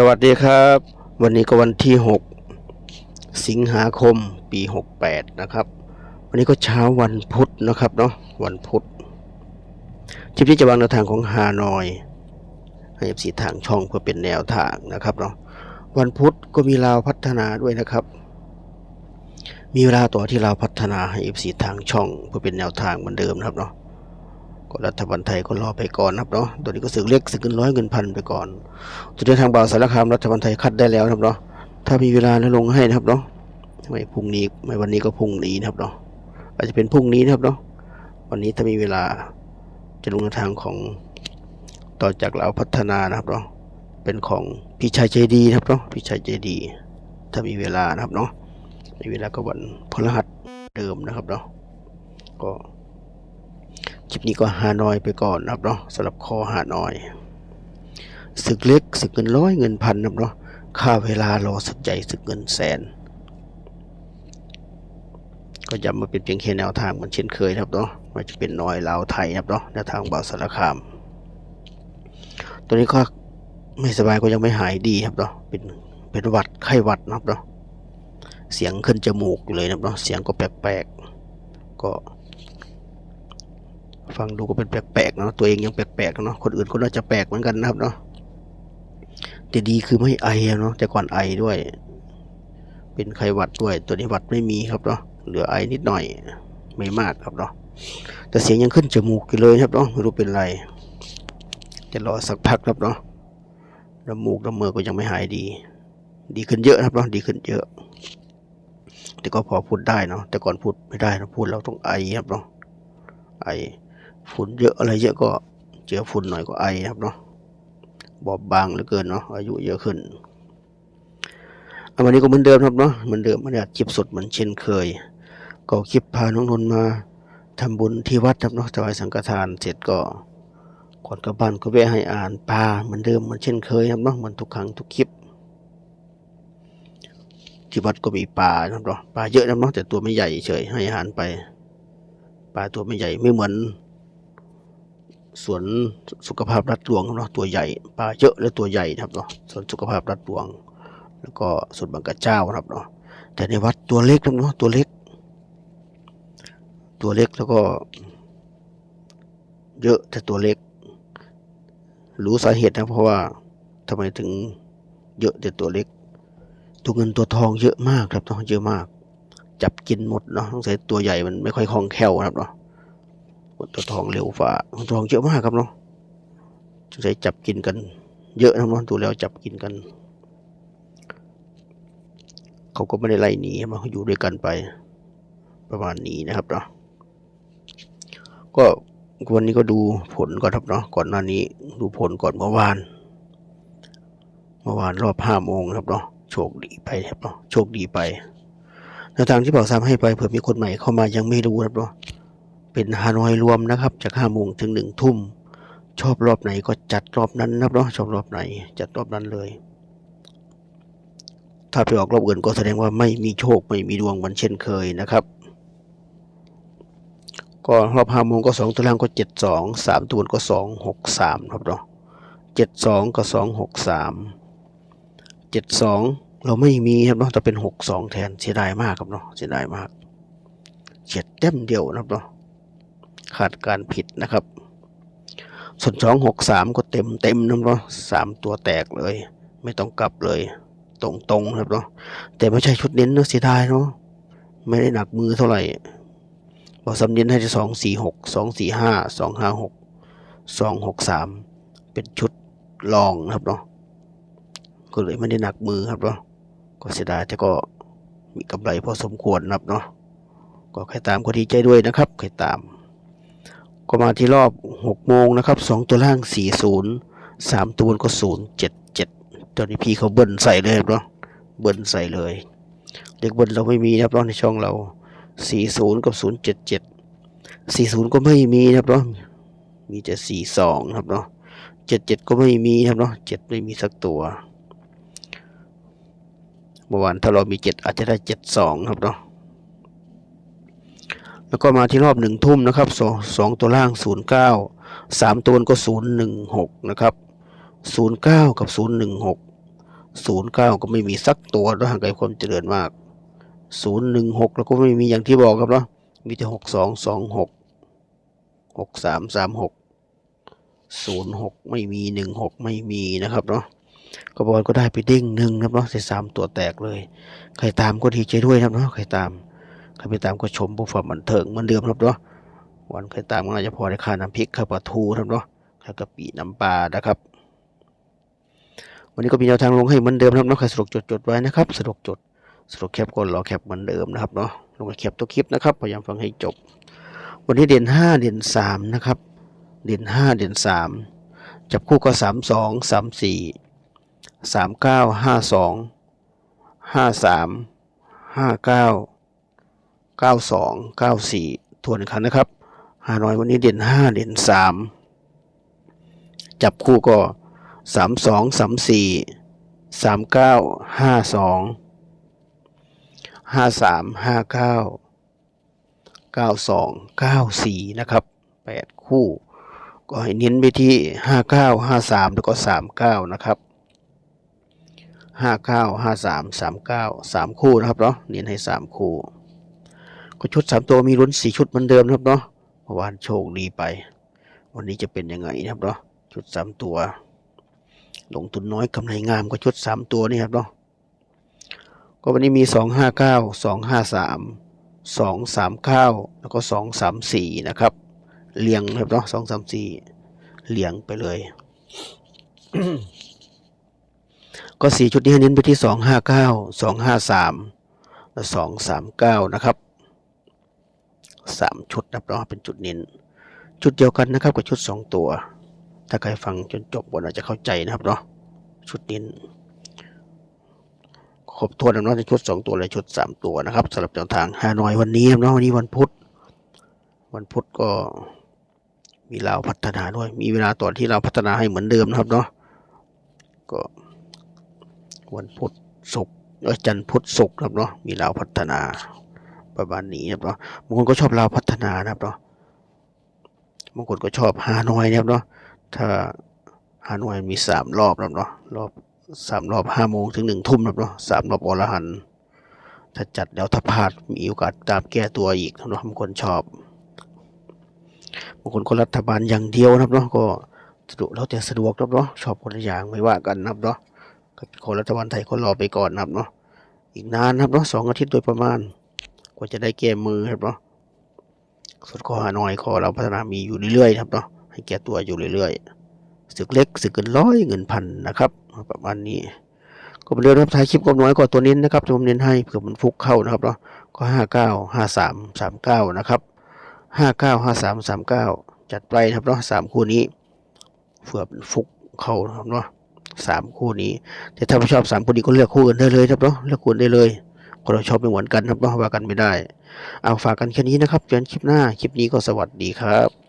สวัสดีครับ วันนี้ก็วันที่ 6 สิงหาคมปี 68 นะครับ วันนี้ก็เช้าวันพุธนะครับเนาะวันพุธคลิปนี้จะวางแนวทางของฮานอยให้เอฟซีทางช่องเพื่อเป็นแนวทางนะครับเนาะวันพุธก็มีลาวพัฒนาด้วยนะครับ มีเวลาต่อที่ลาวพัฒนาให้เอฟซีทางช่องเพื่อเป็นแนวทางเหมือนเดิมนะครับเนาะ ก็รัฐบาลไทยก็รอไปก่อนนะครับเนาะตัวนี้ก็สึกเล็กสึกเงินร้อยเงินพันไปก่อนจะเดินทางบ่าวสารคามรัฐบาลไทยคัดได้แล้วนะครับเนาะถ้ามีเวลาแล้วลงให้นะครับเนาะไม่พรุ่งนี้ไม่วันนี้ก็พรุ่งนี้นะครับเนาะอาจจะเป็นพรุ่งนี้นะครับเนาะวันนี้ถ้ามีเวลาจะลงทางของต่อจากเราพัฒนานะครับเนาะเป็นของพี่ชายใจดีนะครับเนาะพี่ชายใจดี ถ้ามีเวลานะครับเนาะมีเวลาก็วันพฤหัสเดิมนะครับเนาะก็ คลิปนี้ก็หาน้อยไปก่อนนะครับเนาะสำหรับคอหาน้อยศึกเล็กศึกเงินร้อยเงินพันนะครับเนาะค่าเวลารอศึกใหญ่ศึกเงินแสน ก็ย้ำมาเป็นเพียงแค่แนวทางเหมือนเช่นเคยครับเนาะว่าจะเป็นน้อยลาวไทยนะครับเนาะแนวทางบ่าวสารคาม ตัวนี้ก็ไม่สบายก็ยังไม่หายดีครับเนาะเป็นเป็นหวัดไข้หวัดนะครับเนาะเสียงขึ้นจมูกเลยนะครับเนาะเสียงก็แปลกๆก็ ฟังดูก็เป็นแปลกๆเนาะตัวเองยังแปลกๆเนาะคนอื่นก็น่าจะแปลกเหมือนกันนะครับเนาะแต่ดีคือไม่ไอเนาะแต่ก่อนไอด้วย เป็นไข้หวัดด้วย ตัวนี้หวัดไม่มีครับเนาะเหลือไอนิดหน่อยไม่มากครับเนาะแต่เสียงยังขึ้นจมูกอยู่เลยครับเนาะไม่รู้เป็นไรจะรอสักพักครับเนาะน้ำมูกน้ำมือก็ยังไม่หายดี ดีขึ้นเยอะครับเนาะดีขึ้นเยอะ แต่ก็พอพูดได้เนาะแต่ก่อนพูดไม่ได้นะพูดเราต้องไอครับเนาะไอ ฝุ่นเยอะอะไรเยอะก็เจอฝุ่นหน่อยก็ไอครับเนาะบอบบางเหลือเกินเนาะอายุเยอะขึ้นอวันนี้ก็เหมือนเดิมครับเนาะเหมือนเดิมไม่ได้อัดคลิปสดเหมือนเช่นเคย ก็คลิปพาน้องนนมาทำบุญที่วัดครับเนาะถวายสังฆทานเสร็จก็ก่อนกลับบ้านก็แวะให้อ่านปลาเหมือนเดิมเหมือนเช่นเคยครับเนาะเหมือนทุกครั้งทุกคลิป ที่วัดก็มีปลาครับเนาะปลาเยอะนะเนาะแต่ตัวไม่ใหญ่เฉยให้อาหารไป ปลาตัวไม่ใหญ่ไม่เหมือน สวนสุขภาพรัฐหลวงเนาะตัวใหญ่ปลาเยอะและตัวใหญ่นะครับเนาะสวนสุขภาพรัฐหลวง แล้วก็สวนบางกระเจ้านะครับเนาะแต่ในวัดตัวเล็กนะเนาะตัวเล็ก ตัวเล็กแล้วก็ เยอะแต่ตัวเล็ก รู้สาเหตุนะเพราะว่าทำไมถึงเยอะแต่ตัวเล็ก ตัวเงินตัวทองเยอะมากครับเนาะเยอะมาก จับกินหมดเนาะต้องใส่ตัวใหญ่มันไม่ค่อยคล่องแคล่วนะครับเนาะ ตัวทองเร็วฝ่าตัวทองเยอะมากครับเนาะสงสัยจับกินกัน เยอะนะเนาะดูแล้วจับกินกัน เขาก็ไม่ได้ไล่หนีมาเขาอยู่ด้วยกันไป ประมาณนี้นะครับเนาะก็วันนี้ก็ดูผลก่อนครับเนาะก่อนหน้านี้ดูผลก่อนเมื่อวานเมื่อวานรอบห้าโมงครับเนาะโชคดีไปครับเนาะโชคดีไปแนวทางที่บอกซ้ำให้ไปเผื่อมีคนใหม่เข้ามายังไม่รู้ครับเนาะ เป็นฮานอยรวมนะครับ จากห้าโมงถึงหนึ่งทุ่ม ชอบรอบไหนก็จัดรอบนั้นนะครับเนาะชอบรอบไหน จัดรอบนั้นเลย ถ้าไปออกรอบอื่นก็แสดงว่าไม่มีโชคไม่มีดวงเหมือนเช่นเคยนะครับ ก็รอบห้าโมงก็สองตัวล่างก็เจ็ดสองสามตัวบนก็สองหกสามครับเนาะเจ็ดสองก็สองหกสามเจ็ดสองเราไม่มีครับเนาะแต่เป็นหกสองแทนเสียดายมากครับเนาะเสียดายมากเฉียดเต็มเดียวนะครับเนาะ ขาดการผิดนะครับ ส่วนสองหกสามก็เต็มเต็มนะเนาะสามตัวแตกเลย ไม่ต้องกลับเลย ตรงตรงๆนะครับเนาะแต่ไม่ใช่ชุดเน้นเนาะเสียดายเนาะไม่ได้หนักมือเท่าไหร่บอกสำเนียนให้สองสี่หกสองสี่ห้าสองห้าหกสองหกสามเป็นชุดรองนะครับเนาะก็เลยไม่ได้หนักมือครับเนาะก็เสียดายแต่ก็มีกำไรพอสมควรนะครับเนาะก็ใครตามก็ดีใจด้วยนะครับใครตาม ก็มาที่รอบหกโมงนะครับสองตัวล่างสี่ศูนย์สามตัวบนก็ศูนย์เจ็ดเจ็ดตอนนี้พี่เขาเบิ้ลใส่เลยเนาะเบิ้ลใส่เลยเด็กเบิ้ลเราไม่มีนะครับเนาะในช่องเราสี่ศูนย์กับศูนย์เจ็ดเจ็ดสี่ศูนย์ก็ไม่มีนะครับเนาะมีแต่สี่สองครับเนาะเจ็ดเจ็ดก็ไม่มีครับเนาะเจ็ดไม่มีสักตัวเมื่อวานถ้าเรามีเจ็ดอาจจะได้เจ็ดสองครับเนาะ แล้วก็มาที่รอบหนึ่งทุ่มนะครับสองสองตัวล่างศูนย์เก้าสามตัวก็ศูนย์หนึ่งหกนะครับศูนย์เก้ากับศูนย์หนึ่งหกศูนย์เก้าก็ไม่มีสักตัวนะห่างไกลความเจริญมากศูนย์หนึ่งหกแล้วก็ไม่มีอย่างที่บอกครับเนาะมีแต่หกสองสองหกหกสามสามหกศูนย์หกไม่มีหนึ่งหกไม่มีนะครับเนาะก็บอลก็ได้ไปเด้งหนึ่งครับเนาะใส่สามตัวแตกเลย ใครตามก็ดีใจด้วยครับเนาะใครตาม ใครไม่ตามก็ชมผู้ฝ่าบันเทิงเหมือนเดิมครับเนาะวันใครตามก็น่าจะพอได้ค่าน้ำพริกค่าวปลาทูครับเนาะค่าวกะปิน้ำปลานะครับ วันนี้ก็มีแนวทางลงให้เหมือนเดิมครับเนาะใครสะดวกจดจดไว้นะครับสะดวกจดสะดวกแคปก็รอแคปเหมือนเดิมนะครับเนาะลงแคปตัวคลิปนะครับพยายามฟังให้จบ วันนี้เด่นห้าเด่นสามนะครับ เด่นห้าเด่นสามจับคู่ก็สามสองสามสี่สา มเก้าสองเก้าสี่ทวนอีกครั้งนะครับห้านอยวันนี้เด่นห้าเด่นสามจับคู่ก็สามสองสามสี่สามเก้าห้าสองห้าสามห้าเก้าเก้าสองเก้าสี่นะครับแปดคู่ ก็ให้เน้นไปที่ห้าเก้าห้าสามแล้วก็สามเก้านะครับห้าเก้าห้าสามสามเก้าสามคู่นะครับเนาะเน้นให้สามคู่ ก็ชุดสามตัวมีลุ้นสี่ชุดเหมือนเดิมครับเนาะเมื่อวานโชคดีไป วันนี้จะเป็นยังไงนะครับเนาะชุดสามตัว ลงทุนน้อยกำไรงามก็ชุดสามตัวนี่ครับเนาะก็วันนี้มีสองห้าเก้าสองห้าสามสองสามเก้าแล้วก็สองสามสี่นะครับเรียงครับเนาะสองสามสี่เรียงไปเลย ก็สี่ชุดนี้เน้นไปที่สองห้าเก้าสองห้าสามและสองสามเก้านะครับ สามชุดนะครับเนาเป็นจุดเน้นชุดเดียวกันนะครับกับชุดสองตัว ถ้าใครฟังจนจบบนอาจจะเข้าใจนะครับเนาะชุดเน้นครบถ้วนแล้วเนาะชุดสองตัวและชุดสามตัวนะครับสำหรับแนวทางฮานอยวันนี้เนาะวันนี้วันพุธวันพุธก็มีเราวพัฒนาด้วย มีเวลาตอที่เราพัฒนาให้เหมือนเดิมนะครับเนาะก็วันพุธศุกร์ออจันทร์พุธศุกร์ครับเนาะมีเราวพัฒนา ประมาณนี้ครับเนาะบางคนก็ชอบเราวพัฒนานะครับเนาะบางคนก็ชอบฮานอยนะครับเนาะถ้าฮานอยมีสามรอบนะครับเนาะรอบสามรอบห้าโมงถึงหนึ่งทุ่มนะครับเนาะสามรอบอรหันถ้าจัดแล้วถ้าพลาดมีโอกาสตามแก้ตัวอีกนะครับเนาะบางคนชอบบางคนก็รัฐบาลอย่างเดียวนะครับเนาะก็สะดวกแล้วแต่สะดวกนะครับเนาะชอบคนละอย่างไม่ว่ากันนะครับเนาะก็คนรัฐบาลไทยก็รอไปก่อนนะครับเนาะอีกนานนะครับเนาะสองอาทิตย์โดยประมาณ กว่าจะได้แก้มือครับเนาะส่วนข้อหาน้อยข้อเราพัฒนามีอยู่เรื่อยๆครับเนาะให้แก้ตัวอยู่เรื่อยๆสึกเล็กสึกเกินร้อยเงินพันนะครับ ประมาณนี้ ก็เป็นเรื่องรับท้ายคลิปก็น้อยกว่าตัวนี้นะครับที่ผมเน้นให้เผื่อมันฟุกเข้านะครับเนาะก็ห้าเก้าห้าสามสามเก้านะครับห้าเก้าห้าสามสามเก้าจัดไปครับเนาะสามคู่นี้เผื่อมันฟุกเข้านะครับเนาะสามคู่นี้ แต่ถ้าไม่ชอบสามคู่นี้ก็เลือกคู่กันได้เลยครับเนาะเลือกคู่ได้เลย คนเราชอบไม่เหมือนกันครับเนาะว่ากันไม่ได้ เอาฝากกันแค่นี้นะครับเจอกันคลิปหน้า คลิปนี้ก็สวัสดีครับ